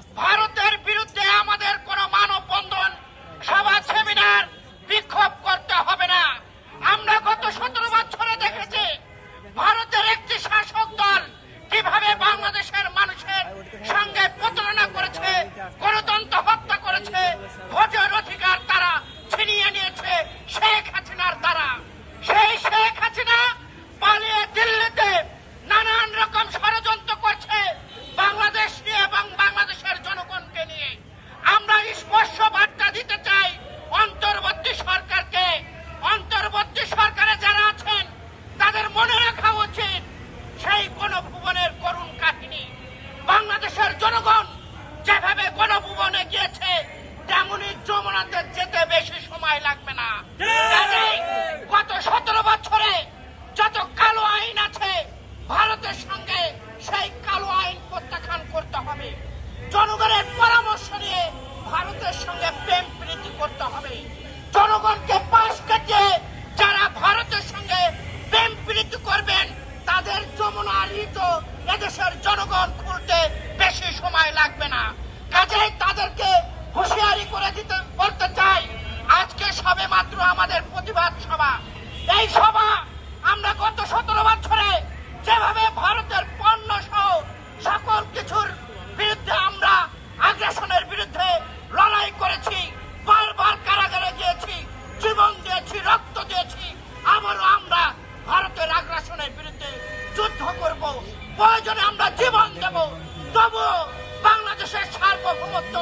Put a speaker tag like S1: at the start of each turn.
S1: Basta. আপনাদের যেতে বেশি সময় লাগবে না। কাজেই গত সতেরো বছরে যত কালো আইন আছে ভারতের সঙ্গে সেই কালো আইন প্রত্যাখ্যান করতে হবে। জনগণের পরামর্শ নিয়ে ভারতের সঙ্গে প্রেম প্রীতি করতে হবে। জনগণকে পাশ কাটিয়ে যারা ভারতের সঙ্গে প্রেম প্রীতি করবেন তাদের যমুনা ঋত এদেশের জনগণ খুলতে বেশি সময় লাগবে না। কাজেই তাদেরকে হুঁশিয়ারি করে দিতে বলতে চাই, আজকে সবে মাত্র আমাদের প্রতিবাদ সভা। এই সভা আমরা গত সতেরো বছরে যেভাবে ভারতের পণ্য সহ সকল কিছুর বিরুদ্ধে আমরা আগ্রাসনের বিরুদ্ধে লড়াই করেছি, বারবার কারাগারে গিয়েছি, জীবন দিয়েছি, রক্ত দিয়েছি, আবারও আমরা ভারতের আগ্রাসনের বিরুদ্ধে যুদ্ধ করব। প্রয়োজনে আমরা জীবন দেব, তবুও বাংলাদেশের সার্বভৌমত্ব